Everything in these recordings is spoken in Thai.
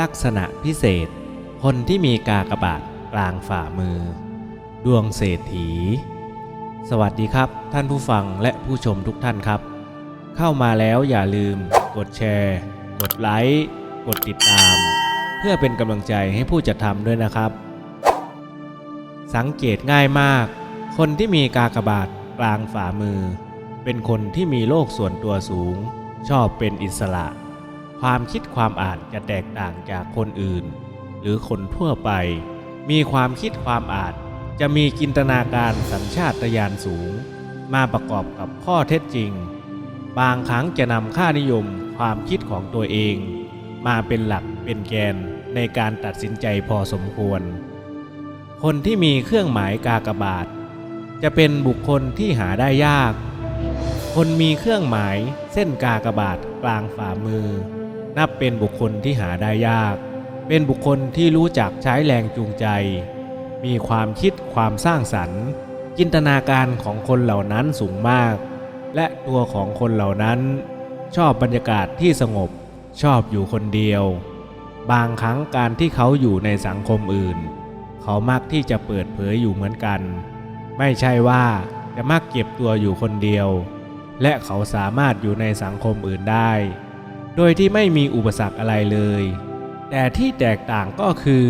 ลักษณะพิเศษ คนที่มีกากบาทกลางฝ่ามือ ดวงเศรษฐี สวัสดีครับ ท่านผู้ฟังและผู้ชมทุกท่านครับ เข้ามาแล้วอย่าลืม กดแชร์ กดไลค์ กดติดตาม เพื่อเป็นกำลังใจให้ผู้จัดทำด้วยนะครับ สังเกตง่ายมาก คนที่มีกากบาทกลางฝ่ามือ เป็นคนที่มีโลกส่วนตัวสูง ชอบเป็นอิสระ ความคิดความอ่านจะแตกต่างจากคนอื่น หรือคนทั่วไป มีความคิดความอ่านจะมีจินตนาการสัญชาตญาณสูง มาประกอบกับข้อเท็จจริง บางครั้งจะนำค่านิยมความคิดของตัวเอง มาเป็นหลักเป็นแกนในการตัดสินใจพอสมควร คนที่มีเครื่องหมายกากบาท จะเป็นบุคคลที่หาได้ยาก คนมีเครื่องหมายเส้นกากบาทกลางฝ่ามือ นับเป็นบุคคลที่หาได้ยาก เป็นบุคคลที่รู้จักใช้แรงจูงใจ มีความคิดความสร้างสรรค์ จินตนาการของคนเหล่านั้นสูงมาก และตัวของคนเหล่านั้น ชอบบรรยากาศที่สงบ ชอบอยู่คนเดียว บางครั้งการที่เขาอยู่ในสังคมอื่น เขามักที่จะเปิดเผยอยู่เหมือนกัน ไม่ใช่ว่าจะมักเก็บตัวอยู่คนเดียว และเขาสามารถอยู่ในสังคมอื่นได้ โดยที่ไม่มีอุปสรรคอะไรเลย แต่ที่แตกต่างก็คือ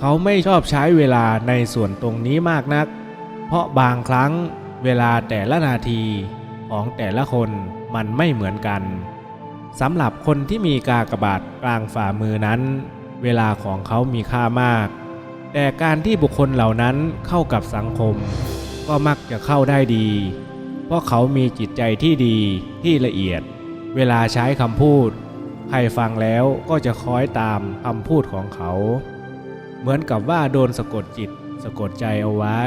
เขาไม่ชอบใช้เวลาในส่วนตรงนี้มากนัก เพราะบางครั้งเวลาแต่ละนาทีของแต่ละคนมันไม่เหมือนกันสำหรับคนที่มีกากบาทกลางฝ่ามือนั้น เวลาของเขามีค่ามาก แต่การที่บุคคลเหล่านั้นเข้ากับสังคม ก็มักจะเข้าได้ดี เพราะเขามีจิตใจที่ดีที่ละเอียด เวลาใช้คำพูด ใครฟังแล้วก็จะคล้อยตามคำพูดของเขา เหมือนกับว่าโดนสะกดจิต สะกดใจเอาไว้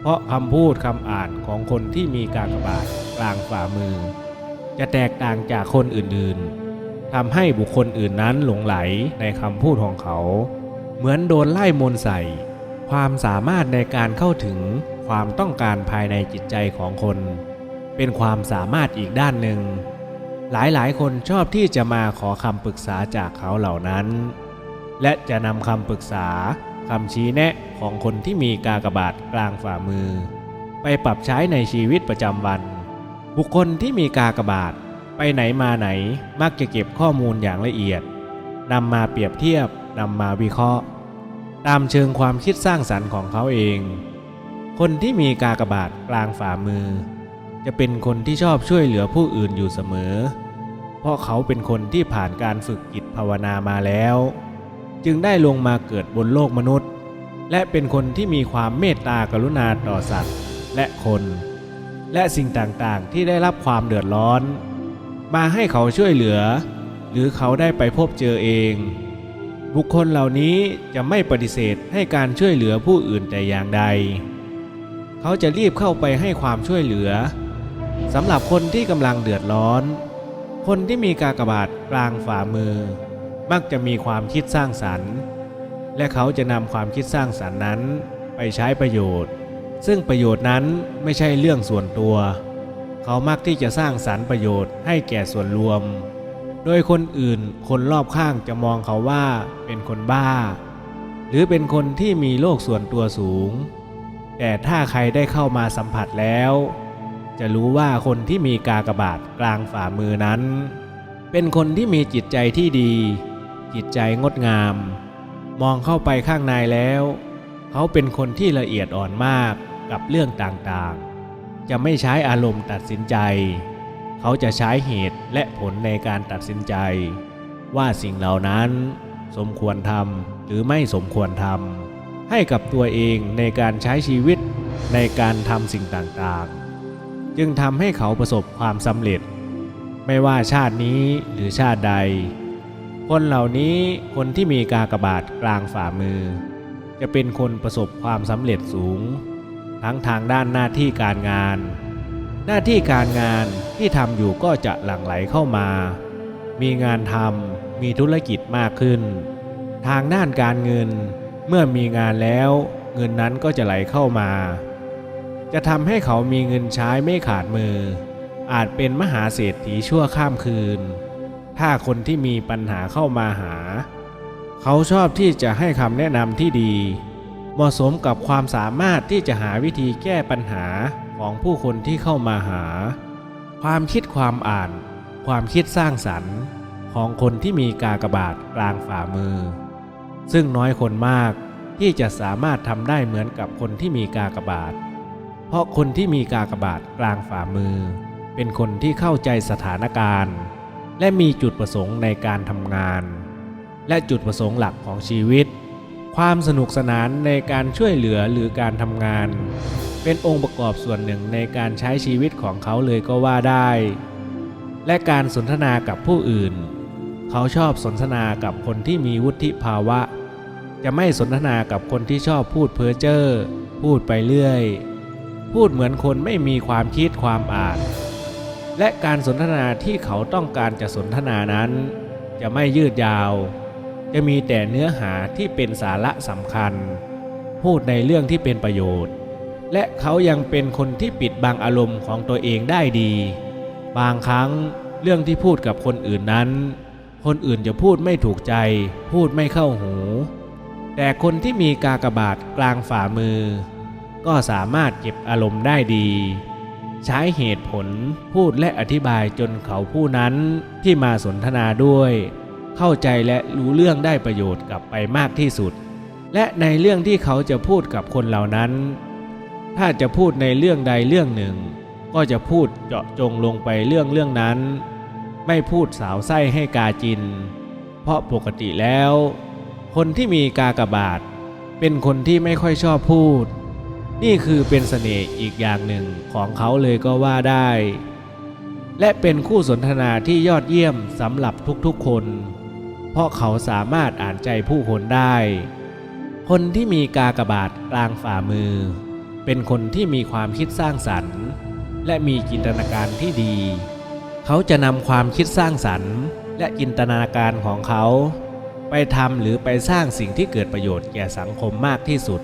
เพราะคำพูดคำอ่านของคนที่มีการกบาทกลางฝ่ามือ จะแตกต่างจากคนอื่นๆทำให้บุคคลอื่นนั้นหลงไหลในคำพูดของเขา เหมือนโดนไล่มนใส่ ความสามารถในการเข้าถึงความต้องการภายในจิตใจของคน เป็นความสามารถอีกด้านหนึ่ง หลายๆคนชอบที่จะมาขอคำปรึกษาจากเขาเหล่านั้น และจะนำคำปรึกษาคำชี้แนะของคนที่มีกากบาทกลางฝ่ามือ ไปปรับใช้ในชีวิตประจำวัน บุคคลที่มีกากบาทไปไหนมาไหนมักจะเก็บข้อมูลอย่างละเอียดนำมาเปรียบเทียบนำมาวิเคราะห์ ตามเชิงความคิดสร้างสรรค์ของเขาเอง คนที่มีกากบาทกลางฝ่ามือ จะเป็นคนที่ชอบช่วยเหลือผู้อื่นอยู่เสมอ เพราะเขาเป็นคนที่ผ่านการฝึกจิตภาวนามาแล้ว จึงได้ลงมาเกิดบนโลกมนุษย์ และเป็นคนที่มีความเมตตากรุณาต่อสัตว์และคน และสิ่งต่างๆที่ได้รับความเดือดร้อน มาให้เขาช่วยเหลือ หรือเขาได้ไปพบเจอเอง บุคคลเหล่านี้จะไม่ปฏิเสธให้การช่วยเหลือผู้อื่นแต่อย่างใด เขาจะรีบเข้าไปให้ความช่วยเหลือ สำหรับคนที่กำลังเดือดร้อน คนที่มีกากบาทกลางฝ่ามือ มักจะมีความคิดสร้างสรรค์ และเขาจะนำความคิดสร้างสรรค์นั้นไปใช้ประโยชน์ ซึ่งประโยชน์นั้นไม่ใช่เรื่องส่วนตัว เขามักที่จะสร้างสรรค์ประโยชน์ให้แก่ส่วนรวม โดยคนอื่นคนรอบข้างจะมองเขาว่าเป็นคนบ้า หรือเป็นคนที่มีโลกส่วนตัวสูง แต่ถ้าใครได้เข้ามาสัมผัสแล้ว จะรู้ว่าคนที่มีกากบาทกลางฝ่ามือนั้น เป็นคนที่มีจิตใจที่ดี จิตใจงดงาม มองเข้าไปข้างในแล้ว เขาเป็นคนที่ละเอียดอ่อนมากกับเรื่องต่างๆ จะไม่ใช้อารมณ์ตัดสินใจ เขาจะใช้เหตุและผลในการตัดสินใจ ว่าสิ่งเหล่านั้นสมควรทำหรือไม่สมควรทำให้กับตัวเองในการใช้ชีวิตในการทำสิ่งต่างๆ จึงทำให้เขาประสบความสำเร็จ ไม่ว่าชาตินี้หรือชาติใด คนเหล่านี้คนที่มีกากบาทกลางฝ่ามือ จะเป็นคนประสบความสำเร็จสูง ทั้งทางด้านหน้าที่การงาน หน้าที่การงานที่ทำอยู่ก็จะหลั่งไหลเข้ามา มีงานทำมีธุรกิจมากขึ้น ทางด้านการเงินเมื่อมีงานแล้ว เงินนั้นก็จะไหลเข้ามา จะทำให้เขามีเงินใช้ไม่ขาดมือ อาจเป็นมหาเศรษฐีชั่วข้ามคืน ถ้าคนที่มีปัญหาเข้ามาหา เขาชอบที่จะให้คำแนะนำที่ดี เหมาะสมกับความสามารถที่จะหาวิธีแก้ปัญหาของผู้คนที่เข้ามาหา ความคิดความอ่าน ความคิดสร้างสรรค์ของคนที่มีกากบาทกลางฝ่ามือ ซึ่งน้อยคนมากที่จะสามารถทำได้เหมือนกับคนที่มีกากบาท เพราะคนที่มีกากบาทกลางฝ่ามือ เป็นคนที่เข้าใจสถานการณ์ และมีจุดประสงค์ในการทำงาน และจุดประสงค์หลักของชีวิต ความสนุกสนานในการช่วยเหลือหรือการทำงาน เป็นองค์ประกอบส่วนหนึ่งในการใช้ชีวิตของเขาเลยก็ว่าได้ และการสนทนากับผู้อื่น เขาชอบสนทนากับคนที่มีวุฒิภาวะ จะไม่สนทนากับคนที่ชอบพูดเพ้อเจ้อพูดไปเรื่อย พูดเหมือนคนไม่มีความคิดความอ่าน และการสนทนาที่เขาต้องการจะสนทนานั้น จะไม่ยืดยาว จะมีแต่เนื้อหาที่เป็นสาระสำคัญ พูดในเรื่องที่เป็นประโยชน์ และเขายังเป็นคนที่ปิดบังอารมณ์ของตัวเองได้ดี บางครั้งเรื่องที่พูดกับคนอื่นนั้น คนอื่นจะพูดไม่ถูกใจ พูดไม่เข้าหู แต่คนที่มีกากบาทกลางฝ่ามือ ก็สามารถเก็บอารมณ์ได้ดี ใช้เหตุผลพูดและอธิบายจนเขาผู้นั้นที่มาสนทนาด้วย เข้าใจและรู้เรื่องได้ประโยชน์กลับไปมากที่สุด และในเรื่องที่เขาจะพูดกับคนเหล่านั้น ถ้าจะพูดในเรื่องใดเรื่องหนึ่ง ก็จะพูดเจาะจงลงไปเรื่องเรื่องนั้น ไม่พูดสาวไส้ให้กาจิน เพราะปกติแล้ว คนที่มีกากบาทเป็นคนที่ไม่ค่อยชอบพูด นี่คือเป็นเสน่ห์อีกอย่างหนึ่งของเขาเลยก็ว่าได้ และเป็นคู่สนทนาที่ยอดเยี่ยมสำหรับทุกๆคน เพราะเขาสามารถอ่านใจผู้คนได้ คนที่มีกากบาทกลางฝ่ามือ เป็นคนที่มีความคิดสร้างสรรค์ และมีจินตนาการที่ดี เขาจะนำความคิดสร้างสรรค์ และจินตนาการของเขา ไปทำหรือไปสร้างสิ่งที่เกิดประโยชน์แก่สังคมมากที่สุด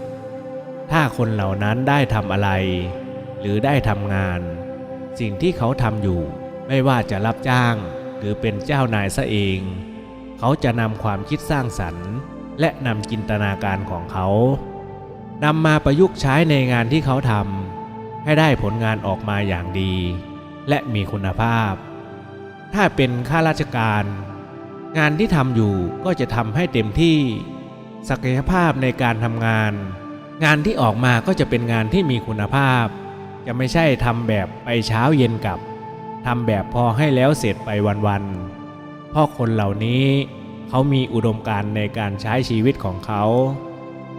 ถ้าคนเหล่านั้นได้ทำอะไร หรือได้ทำงาน สิ่งที่เขาทำอยู่ ไม่ว่าจะรับจ้าง หรือเป็นเจ้านายซะเอง เขาจะนำความคิดสร้างสรรค์ และนำจินตนาการของเขานำมาประยุกต์ใช้ในงานที่เขาทำให้ได้ผลงานออกมาอย่างดี และมีคุณภาพ ถ้าเป็นข้าราชการ งานที่ทำอยู่ก็จะทำให้เต็มที่ ศักยภาพในการทำงาน งานที่ออกมาก็จะเป็นงานที่มีคุณภาพ จะไม่ใช่ทำแบบไปเช้าเย็นกลับทำแบบพอให้แล้วเสร็จไปวันๆเพราะคนเหล่านี้เขามีอุดมการณ์ในการใช้ชีวิตของเขา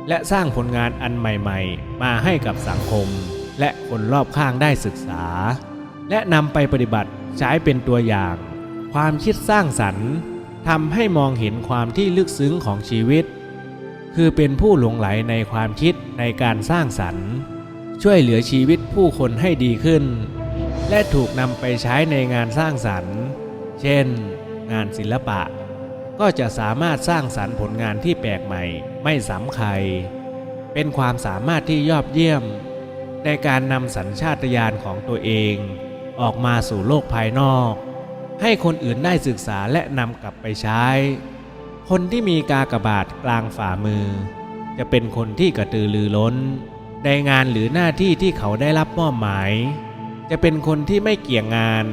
และสร้างผลงานอันใหม่ๆ มาให้กับสังคม และคนรอบข้างได้ศึกษา และนำไปปฏิบัติใช้เป็นตัวอย่าง ความคิดสร้างสรรค์ทำให้มองเห็นความที่ลึกซึ้งของชีวิต คือเป็นผู้หลงไหลในความคิดในการสร้างสรรค์ ช่วยเหลือชีวิตผู้คนให้ดีขึ้น และถูกนำไปใช้ในงานสร้างสรรค์ เช่น งานศิลปะ ก็จะสามารถสร้างสรรค์ผลงานที่แปลกใหม่ไม่ซ้ำใคร เป็นความสามารถที่ยอดเยี่ยม ในการนำสัญชาตญาณของตัวเอง ออกมาสู่โลกภายนอก ให้คนอื่นได้ศึกษาและนำกลับไปใช้ คนที่มีกากบาทกลางฝ่ามือ จะเป็นคนที่กระตือรือร้น ในงานหรือหน้าที่ที่เขาได้รับมอบหมาย จะเป็นคนที่ไม่เกี่ยงงาน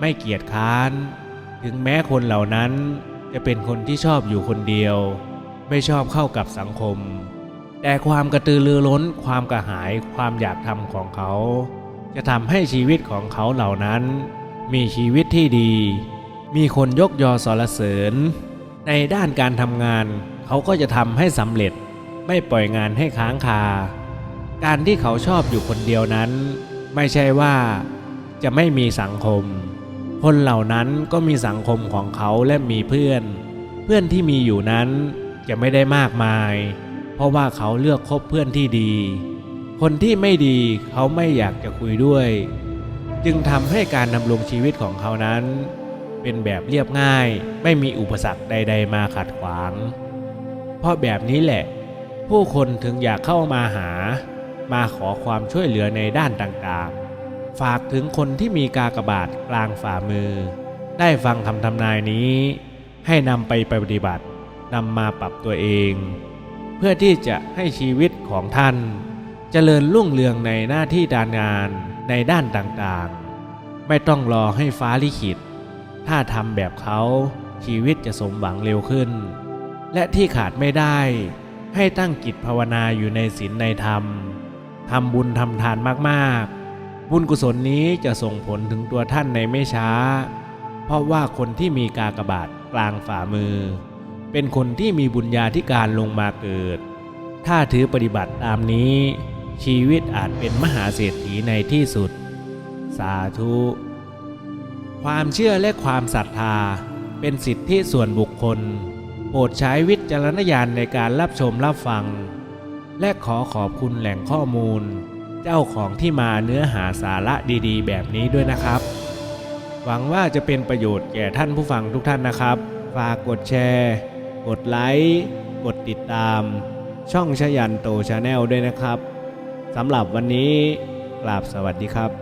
ไม่เกียจค้าน ถึงแม้คนเหล่านั้นจะเป็นคนที่ชอบอยู่คนเดียว ไม่ชอบเข้ากับสังคม แต่ความกระตือรือร้น ความกระหายความอยากทำของเขา จะทำให้ชีวิตของเขาเหล่านั้น มีชีวิตที่ดี มีคนยกยอสรรเสริญ ในด้านการทำงานเขาก็จะทำให้สำเร็จไม่ปล่อยงานให้ค้างคา การที่เขาชอบอยู่คนเดียวนั้น ไม่ใช่ว่าจะไม่มีสังคม คนเหล่านั้นก็มีสังคมของเขาและมีเพื่อน เพื่อนที่มีอยู่นั้นจะไม่ได้มากมาย เพราะว่าเขาเลือกคบเพื่อนที่ดี คนที่ไม่ดีเขาไม่อยากจะคุยด้วย จึงทำให้การดำรงชีวิตของเขานั้น เป็นแบบเรียบง่าย ไม่มีอุปสรรคใด ๆ มาขัดขวาง เพราะแบบนี้แหละ ผู้คนถึงอยากเข้ามาหา มาขอความช่วยเหลือในด้านต่างๆ ฝากถึงคนที่มีกากบาทกลางฝ่ามือ ได้ฟังคำทำนายนี้ ให้นำไปปฏิบัตินำมาปรับตัวเอง เพื่อที่จะให้ชีวิตของท่านเจริญรุ่งเรืองในหน้าที่การงานในด้านต่างๆ ไม่ต้องรอให้ฟ้าลิขิต ถ้าทำแบบเขาชีวิตจะสมหวังเร็วขึ้น และที่ขาดไม่ได้ ให้ตั้งจิตภาวนาอยู่ในศีลในธรรมทำบุญทำทานมากๆ บุญกุศลนี้จะส่งผลถึงตัวท่านในไม่ช้า เพราะว่าคนที่มีกากบาทกลางฝ่ามือ เป็นคนที่มีบุญญาธิการลงมาเกิด ถ้าถือปฏิบัติตามนี้ ชีวิตอาจเป็นมหาเศรษฐีในที่สุด สาธุ ความเชื่อและความศรัทธา เป็นสิทธิส่วนบุคคล โปรดใช้วิจารณญาณในการรับชมรับฟัง และขอขอบคุณแหล่งข้อมูล เจ้าของที่มาเนื้อหาสาระดีๆ แบบนี้ด้วยนะครับ หวังว่าจะเป็นประโยชน์แก่ท่านผู้ฟังทุกท่านนะครับ ฝากกดแชร์ กดไลค์ กดติดตาม ช่องชยันโตชาแนลด้วยนะครับสำหรับวันนี้กราบสวัสดีครับ